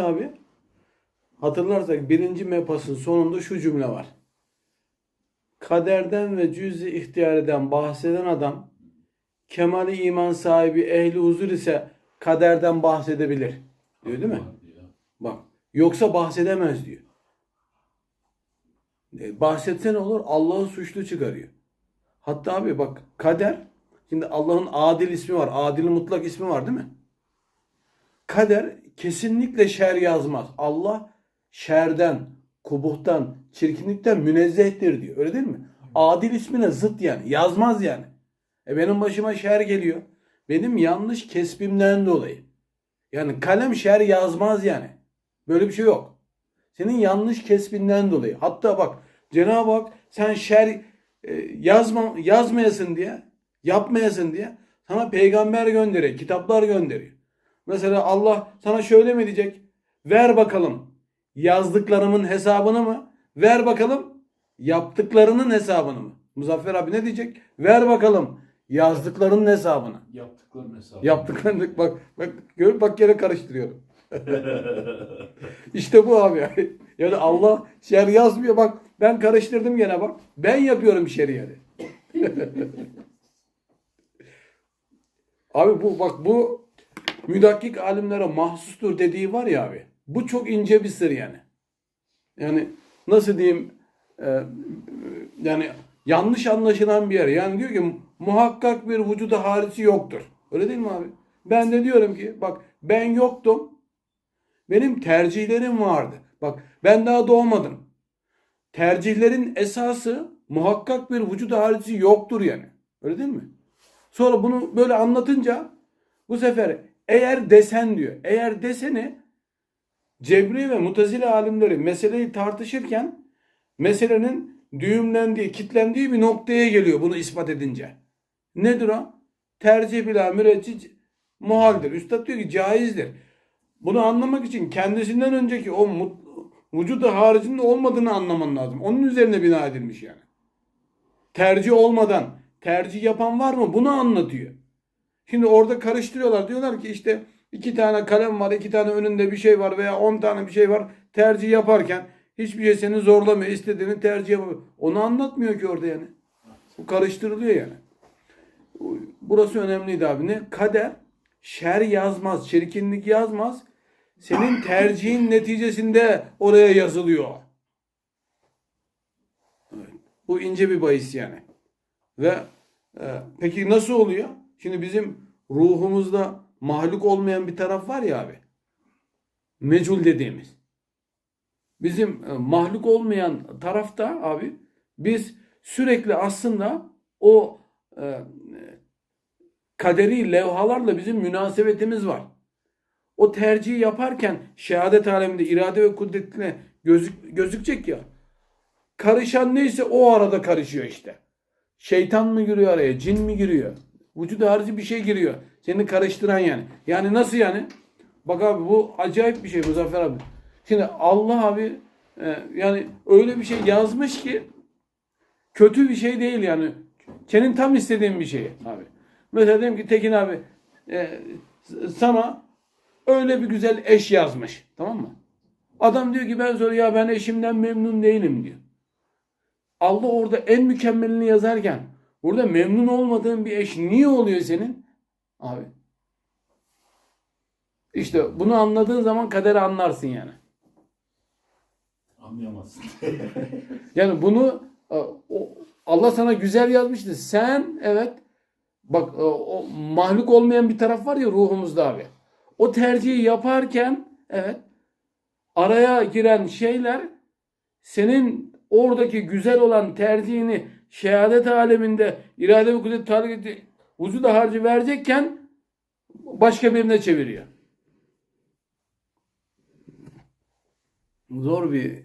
abi hatırlarsak birinci mepasın sonunda şu cümle var. Kaderden ve cüz-i ihtiyareden bahseden adam kemali iman sahibi ehli huzur ise kaderden bahsedebilir. Diyor değil mi? Bak. Yoksa bahsedemez diyor. E, bahsetse ne olur? Allah'ı suçlu çıkarıyor. Hatta abi bak kader şimdi Allah'ın adil ismi var. Adil mutlak ismi var değil mi? Kader kesinlikle şer yazmaz. Allah şerden, kubuhtan, çirkinlikten münezzehtir diyor. Öyle değil mi? Adil ismine zıt yani. Yazmaz yani. E benim başıma şer geliyor. Benim yanlış kesbimden dolayı. Yani kalem şer yazmaz yani. Böyle bir şey yok. Senin yanlış kesbinden dolayı. Hatta bak Cenab-ı Hak sen şer e, yazma, yazmayasın diye, yapmayasın diye sana peygamber gönderiyor, kitaplar gönderiyor. Mesela Allah sana şöyle mi diyecek? Ver bakalım yazdıklarımın hesabını mı? Ver bakalım yaptıklarının hesabını mı? Muzaffer abi ne diyecek? Ver bakalım yazdıklarının hesabını. Yaptıkların hesabı. Yaptıklarını bak bak gör bak yere karıştırıyorum. İşte bu abi. Yani Allah şer yazmıyor bak ben karıştırdım gene bak. Ben yapıyorum şeri yani. abi bu bak bu müdakkik alimlere mahsustur dediği var ya abi. Bu çok ince bir sır yani. Yani nasıl diyeyim e, yani yanlış anlaşılan bir yer. Yani diyor ki muhakkak bir vücuda harici yoktur. Öyle değil mi abi? Ben de diyorum ki bak ben yoktum. Benim tercihlerim vardı. Bak ben daha doğmadım. Tercihlerin esası muhakkak bir vücuda harici yoktur yani. Öyle değil mi? Sonra bunu böyle anlatınca bu sefer eğer desen diyor. Eğer deseni Cebri ve Mutezile alimleri meseleyi tartışırken meselenin düğümlendiği, kitlendiği bir noktaya geliyor bunu ispat edince. Nedir o? Tercih bila müreccih muhaldir. Üstad diyor ki caizdir. Bunu anlamak için kendisinden önceki o mut, vücudu haricinde olmadığını anlaman lazım. Onun üzerine bina edilmiş yani. Tercih olmadan tercih yapan var mı? Bunu anlatıyor. Şimdi orada karıştırıyorlar. Diyorlar ki işte iki tane kalem var, iki tane önünde bir şey var veya on tane bir şey var. Tercih yaparken hiçbir şey seni zorlamıyor. İstediğini tercih yapıyor. Onu anlatmıyor ki orada yani. Bu karıştırılıyor yani. Burası önemliydi abi. Ne? Kader şer yazmaz, çirkinlik yazmaz. Senin tercihin neticesinde oraya yazılıyor. Bu ince bir bahis yani. Ve e, peki nasıl oluyor? Şimdi bizim ruhumuzda mahluk olmayan bir taraf var ya abi. Mecul dediğimiz. Bizim e, mahluk olmayan tarafta abi biz sürekli aslında o e, kaderi levhalarla bizim münasebetimiz var. O tercihi yaparken şehadet aleminde irade ve kudretine gözük, gözükecek ya. Karışan neyse o arada karışıyor işte. Şeytan mı giriyor araya? Cin mi giriyor? Vücuda harici bir şey giriyor. Seni karıştıran yani. Yani nasıl yani? Bak abi bu acayip bir şey Muzaffer abi. Şimdi Allah abi e, yani öyle bir şey yazmış ki kötü bir şey değil yani. Senin tam istediğin bir şey abi. Mesela diyelim ki Tekin abi e, sana öyle bir güzel eş yazmış. Tamam mı? Adam diyor ki ben sonra ya ben eşimden memnun değilim diyor. Allah orada en mükemmelini yazarken burada memnun olmadığın bir eş niye oluyor senin? Abi. İşte bunu anladığın zaman kaderi anlarsın yani. Anlayamazsın. Yani bunu e, Allah sana güzel yazmıştı. Sen evet bak e, o mahluk olmayan bir taraf var ya ruhumuzda abi. O tercihi yaparken evet araya giren şeyler senin oradaki güzel olan tercihini şehadet aleminde irade ve kudret tarihinde vücuda harcı verecekken başka birine çeviriyor. Zor bir